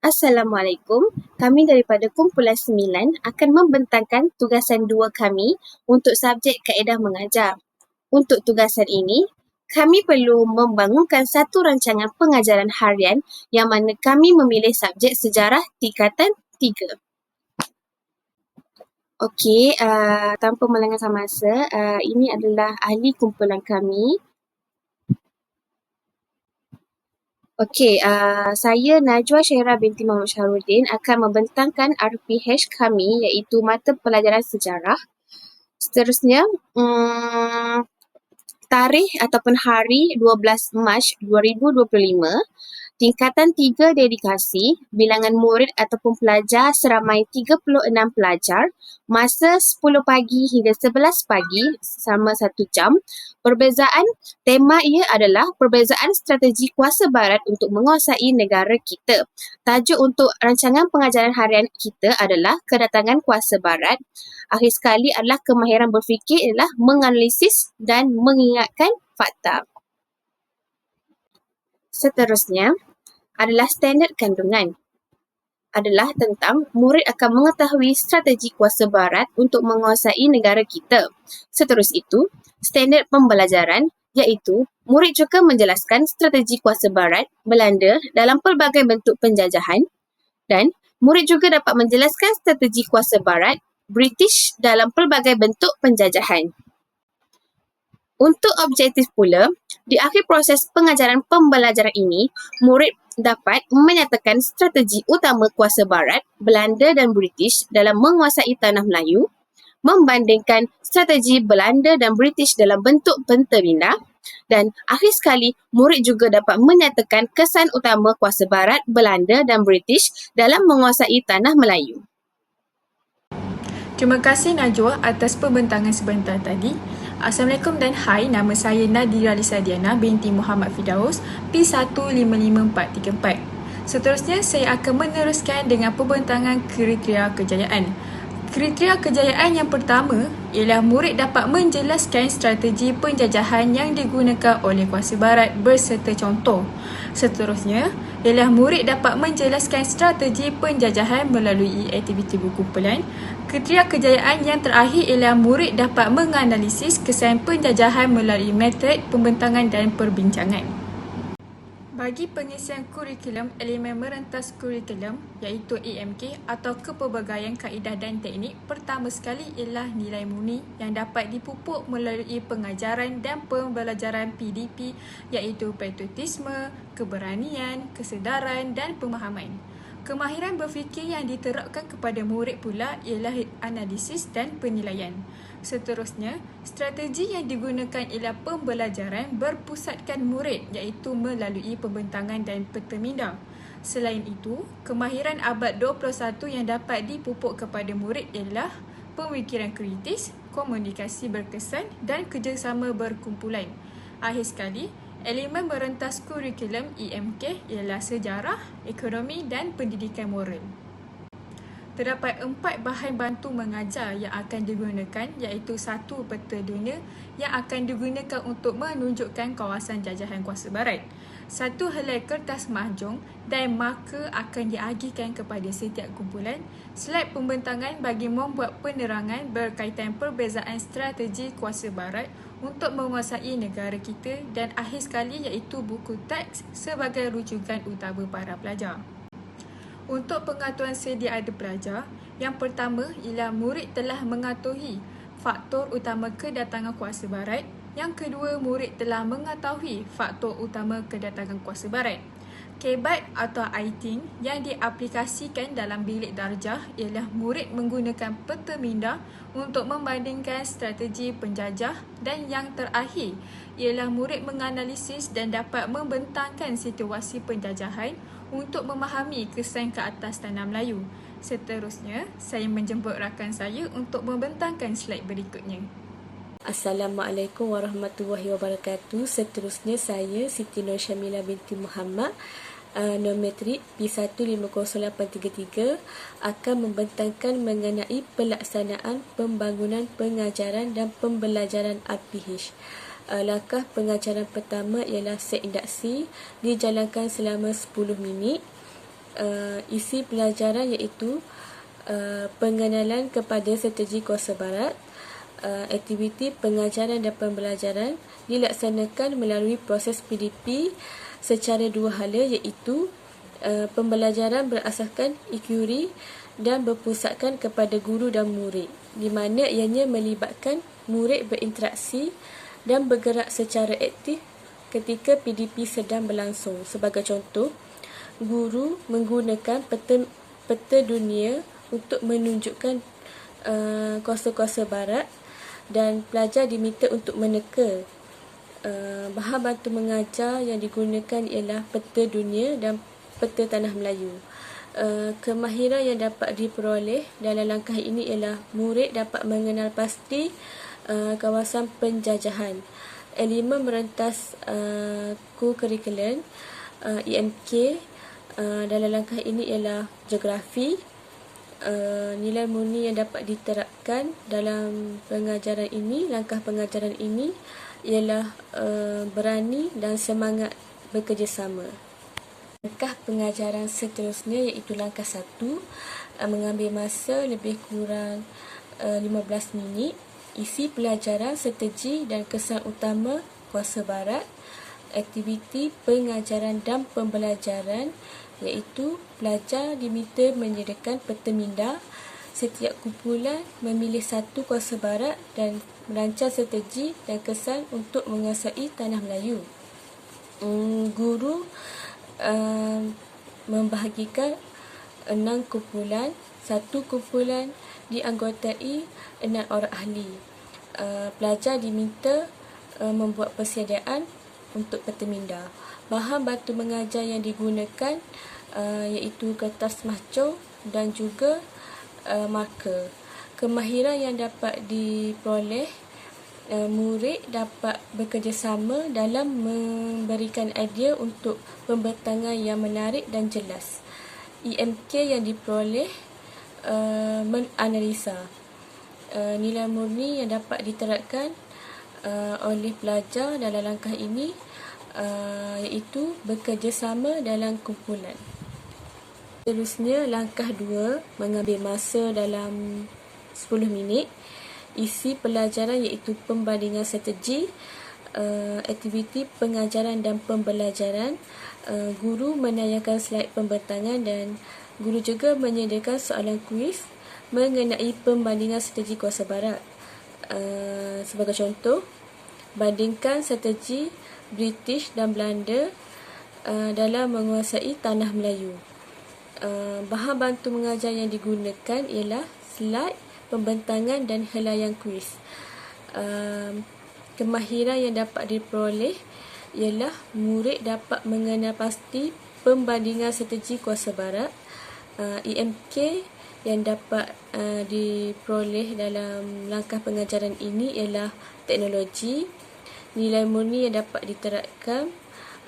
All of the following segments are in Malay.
Assalamualaikum. Kami daripada kumpulan 9 akan membentangkan tugasan dua kami untuk subjek kaedah mengajar. Untuk tugasan ini, kami perlu membangunkan satu rancangan pengajaran harian yang mana kami memilih subjek sejarah tingkatan 3. Okey, uh, tanpa melengahkan masa, uh, ini adalah ahli kumpulan kami. Okey, uh, saya Najwa Syahira binti Muhammad Syahrudin akan membentangkan RPH kami iaitu mata pelajaran sejarah. Seterusnya, um, tarikh ataupun hari 12 Mac 2025 Tingkatan 3 dedikasi, bilangan murid ataupun pelajar seramai 36 pelajar, masa 10 pagi hingga 11 pagi sama 1 jam. Perbezaan tema ia adalah perbezaan strategi kuasa barat untuk menguasai negara kita. Tajuk untuk rancangan pengajaran harian kita adalah kedatangan kuasa barat. Akhir sekali adalah kemahiran berfikir adalah menganalisis dan mengingatkan fakta. Seterusnya, adalah standard kandungan adalah tentang murid akan mengetahui strategi kuasa barat untuk menguasai negara kita. Seterus itu, standard pembelajaran iaitu murid juga menjelaskan strategi kuasa barat Belanda dalam pelbagai bentuk penjajahan dan murid juga dapat menjelaskan strategi kuasa barat British dalam pelbagai bentuk penjajahan. Untuk objektif pula, di akhir proses pengajaran pembelajaran ini, murid dapat menyatakan strategi utama kuasa barat, Belanda dan British dalam menguasai tanah Melayu, membandingkan strategi Belanda dan British dalam bentuk penterindah dan akhir sekali, murid juga dapat menyatakan kesan utama kuasa barat, Belanda dan British dalam menguasai tanah Melayu. Terima kasih Najwa atas pembentangan sebentar tadi. Assalamualaikum dan hai, nama saya Nadira Lisa Diana binti Muhammad Fidaus P155434. Seterusnya, saya akan meneruskan dengan pembentangan kriteria kejayaan. Kriteria kejayaan yang pertama ialah murid dapat menjelaskan strategi penjajahan yang digunakan oleh kuasa barat berserta contoh. Seterusnya, ialah murid dapat menjelaskan strategi penjajahan melalui aktiviti berkumpulan. Kriteria kejayaan yang terakhir ialah murid dapat menganalisis kesan penjajahan melalui metod pembentangan dan perbincangan. Bagi pengisian kurikulum elemen merentas kurikulum iaitu EMK atau kepelbagaian kaedah dan teknik pertama sekali ialah nilai murni yang dapat dipupuk melalui pengajaran dan pembelajaran PDP iaitu patriotisme, keberanian, kesedaran dan pemahaman. Kemahiran berfikir yang diterapkan kepada murid pula ialah analisis dan penilaian. Seterusnya, strategi yang digunakan ialah pembelajaran berpusatkan murid iaitu melalui pembentangan dan peteminda. Selain itu, kemahiran abad 21 yang dapat dipupuk kepada murid ialah pemikiran kritis, komunikasi berkesan dan kerjasama berkumpulan. Akhir sekali, elemen merentas kurikulum EMK ialah sejarah, ekonomi dan pendidikan moral. Terdapat empat bahan bantu mengajar yang akan digunakan iaitu satu peta dunia yang akan digunakan untuk menunjukkan kawasan jajahan kuasa barat. Satu helai kertas mahjong dan marker akan diagihkan kepada setiap kumpulan. Slide pembentangan bagi membuat penerangan berkaitan perbezaan strategi kuasa barat untuk menguasai negara kita dan akhir sekali iaitu buku teks sebagai rujukan utama para pelajar. Untuk pengaturan sedia ada pelajar, yang pertama ialah murid telah mengetahui faktor utama kedatangan kuasa barat. Yang kedua, murid telah mengetahui faktor utama kedatangan kuasa barat. Kebat atau ITIN yang diaplikasikan dalam bilik darjah ialah murid menggunakan peta minda untuk membandingkan strategi penjajah dan yang terakhir ialah murid menganalisis dan dapat membentangkan situasi penjajahan untuk memahami kesan ke atas tanah Melayu. Seterusnya, saya menjemput rakan saya untuk membentangkan slide berikutnya. Assalamualaikum warahmatullahi wabarakatuh. Seterusnya saya Siti Nur Syamila binti Muhammad uh, Nometrik P150833 akan membentangkan mengenai pelaksanaan pembangunan pengajaran dan pembelajaran RPH. Uh, langkah pengajaran pertama ialah set induksi dijalankan selama 10 minit. uh, isi pelajaran iaitu uh, pengenalan kepada strategi kuasa barat, aktiviti pengajaran dan pembelajaran dilaksanakan melalui proses PDP secara dua hala iaitu uh, pembelajaran berasaskan EQRI dan berpusatkan kepada guru dan murid di mana ianya melibatkan murid berinteraksi dan bergerak secara aktif ketika PDP sedang berlangsung. Sebagai contoh, guru menggunakan peta, peta dunia untuk menunjukkan uh, kuasa-kuasa barat dan pelajar diminta untuk meneka. Uh, bahan bantu mengajar yang digunakan ialah peta dunia dan peta tanah Melayu. Uh, kemahiran yang dapat diperoleh dalam langkah ini ialah murid dapat mengenal pasti uh, kawasan penjajahan. Elemen merentas uh, EMK uh, dalam langkah ini ialah geografi, uh, nilai murni yang dapat diterapkan dalam pengajaran ini, langkah pengajaran ini ialah uh, berani dan semangat bekerjasama. Langkah pengajaran seterusnya iaitu langkah satu, uh, mengambil masa lebih kurang uh, 15 minit, isi pelajaran, strategi dan kesan utama kuasa barat, aktiviti pengajaran dan pembelajaran iaitu pelajar diminta menyediakan peta minda setiap kumpulan memilih satu kuasa barat dan merancang strategi dan kesan untuk menguasai tanah Melayu. Hmm, guru uh, membahagikan enam kumpulan, satu kumpulan dianggotai enam orang ahli. Uh, pelajar diminta uh, membuat persediaan untuk peta minda. Bahan batu mengajar yang digunakan uh, iaitu kertas macung dan juga uh, marker. Kemahiran yang dapat diperoleh uh, murid dapat bekerjasama dalam memberikan idea untuk pembentangan yang menarik dan jelas. EMK yang diperoleh uh, menganalisa uh, nilai murni yang dapat diterapkan uh, oleh pelajar dalam langkah ini uh, iaitu bekerjasama dalam kumpulan. Seterusnya, langkah dua mengambil masa dalam 10 minit. Isi pelajaran iaitu pembandingan strategi, uh, aktiviti pengajaran dan pembelajaran. Uh, guru menayangkan slide pembentangan dan guru juga menyediakan soalan kuis mengenai pembandingan strategi kuasa barat. Uh, sebagai contoh, bandingkan strategi British dan Belanda uh, dalam menguasai tanah Melayu. Uh, bahan bantu mengajar yang digunakan ialah slide, pembentangan dan helaian kuis. Uh, kemahiran yang dapat diperoleh ialah murid dapat mengenal pasti pembandingan strategi kuasa barat. Uh, EMK yang dapat uh, diperoleh dalam langkah pengajaran ini ialah teknologi. Nilai murni yang dapat diterapkan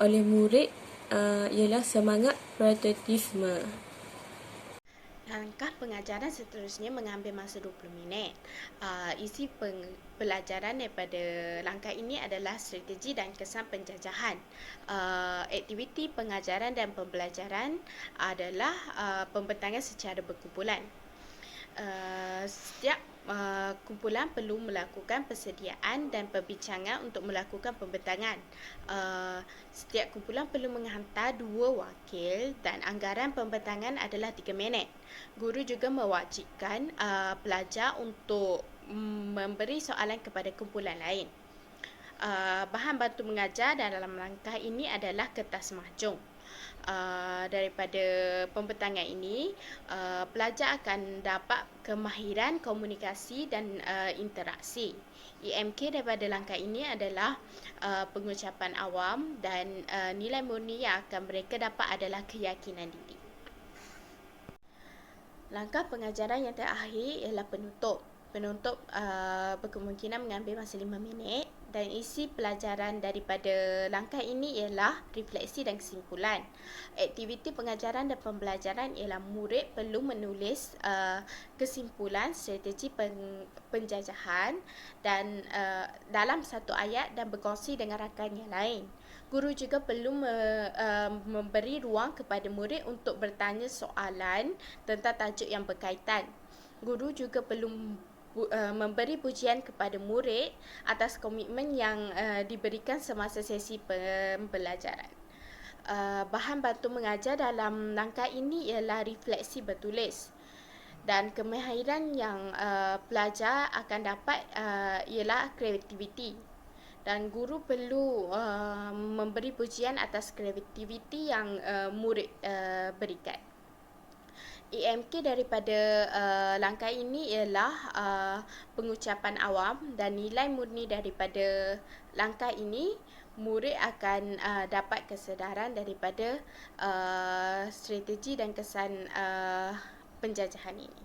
oleh murid uh, ialah semangat patriotisme. Langkah pengajaran seterusnya mengambil masa 20 minit. Uh, isi pelajaran daripada langkah ini adalah strategi dan kesan penjajahan. Uh, aktiviti pengajaran dan pembelajaran adalah uh, pembentangan secara berkumpulan. Uh, setiap uh, kumpulan perlu melakukan persediaan dan perbincangan untuk melakukan pembentangan. Uh, setiap kumpulan perlu menghantar dua wakil dan anggaran pembentangan adalah tiga minit. Guru juga mewajibkan uh, pelajar untuk memberi soalan kepada kumpulan lain. Uh, bahan bantu mengajar dalam langkah ini adalah kertas mahjong. Uh, daripada pembentangan ini, uh, pelajar akan dapat kemahiran komunikasi dan uh, interaksi. EMK daripada langkah ini adalah uh, pengucapan awam dan uh, nilai murni yang akan mereka dapat adalah keyakinan diri. Langkah pengajaran yang terakhir ialah penutup. Penutup uh, berkemungkinan mengambil masa 5 minit dan isi pelajaran daripada langkah ini ialah refleksi dan kesimpulan. Aktiviti pengajaran dan pembelajaran ialah murid perlu menulis uh, kesimpulan strategi pen, penjajahan dan uh, dalam satu ayat dan berkongsi dengan rakan yang lain. Guru juga perlu me, uh, memberi ruang kepada murid untuk bertanya soalan tentang tajuk yang berkaitan. Guru juga perlu bu- uh, memberi pujian kepada murid atas komitmen yang uh, diberikan semasa sesi pembelajaran. Uh, bahan bantu mengajar dalam langkah ini ialah refleksi bertulis dan kemahiran yang uh, pelajar akan dapat uh, ialah kreativiti dan guru perlu uh, memberi pujian atas kreativiti yang uh, murid uh, berikan. EMK daripada uh, langkah ini ialah uh, pengucapan awam dan nilai murni daripada langkah ini murid akan uh, dapat kesedaran daripada uh, strategi dan kesan uh, penjajahan ini.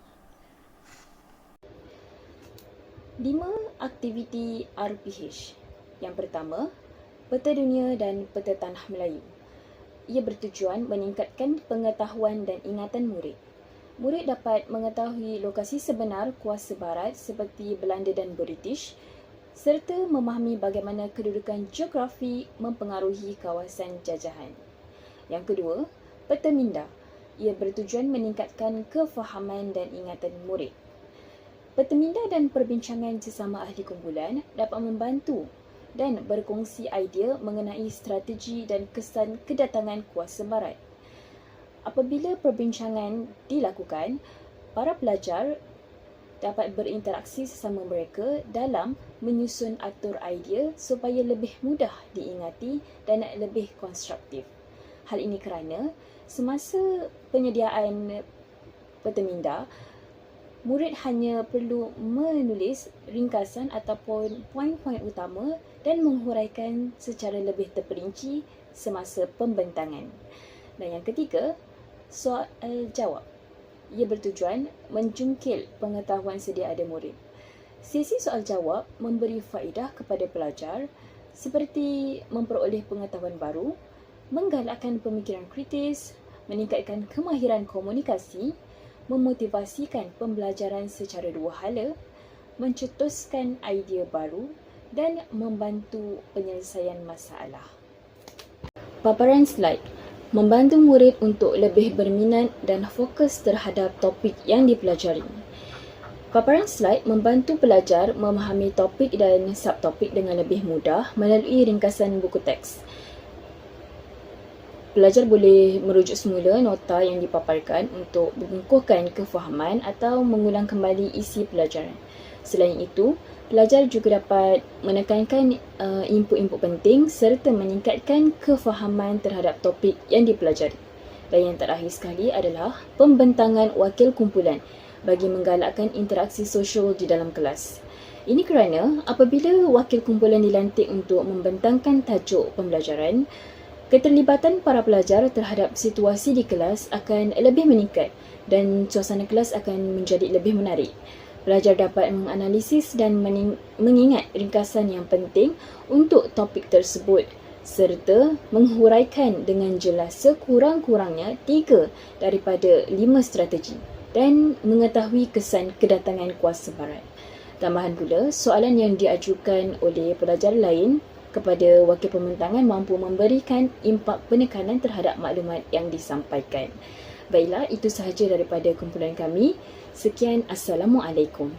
Lima aktiviti RPH. Yang pertama, Peta Dunia dan Peta Tanah Melayu. Ia bertujuan meningkatkan pengetahuan dan ingatan murid. Murid dapat mengetahui lokasi sebenar kuasa barat seperti Belanda dan British serta memahami bagaimana kedudukan geografi mempengaruhi kawasan jajahan. Yang kedua, Peta Minda. Ia bertujuan meningkatkan kefahaman dan ingatan murid. Perteminda dan perbincangan sesama ahli kumpulan dapat membantu dan berkongsi idea mengenai strategi dan kesan kedatangan kuasa barat. Apabila perbincangan dilakukan, para pelajar dapat berinteraksi sesama mereka dalam menyusun atur idea supaya lebih mudah diingati dan lebih konstruktif. Hal ini kerana semasa penyediaan perteminda, murid hanya perlu menulis ringkasan ataupun poin-poin utama dan menghuraikan secara lebih terperinci semasa pembentangan. Dan yang ketiga, soal jawab. Ia bertujuan menjungkil pengetahuan sedia ada murid. Sesi soal jawab memberi faedah kepada pelajar seperti memperoleh pengetahuan baru, menggalakkan pemikiran kritis, meningkatkan kemahiran komunikasi, memotivasikan pembelajaran secara dua hala, mencetuskan idea baru dan membantu penyelesaian masalah. Paparan slide membantu murid untuk lebih berminat dan fokus terhadap topik yang dipelajari. Paparan slide membantu pelajar memahami topik dan subtopik dengan lebih mudah melalui ringkasan buku teks. Pelajar boleh merujuk semula nota yang dipaparkan untuk mengukuhkan kefahaman atau mengulang kembali isi pelajaran. Selain itu, pelajar juga dapat menekankan uh, input-input penting serta meningkatkan kefahaman terhadap topik yang dipelajari. Dan yang terakhir sekali adalah pembentangan wakil kumpulan bagi menggalakkan interaksi sosial di dalam kelas. Ini kerana apabila wakil kumpulan dilantik untuk membentangkan tajuk pembelajaran, Keterlibatan para pelajar terhadap situasi di kelas akan lebih meningkat dan suasana kelas akan menjadi lebih menarik. Pelajar dapat menganalisis dan mengingat ringkasan yang penting untuk topik tersebut serta menghuraikan dengan jelas sekurang-kurangnya tiga daripada lima strategi dan mengetahui kesan kedatangan kuasa barat. Tambahan pula, soalan yang diajukan oleh pelajar lain kepada wakil pembentangan mampu memberikan impak penekanan terhadap maklumat yang disampaikan. Baiklah, itu sahaja daripada kumpulan kami. Sekian, Assalamualaikum.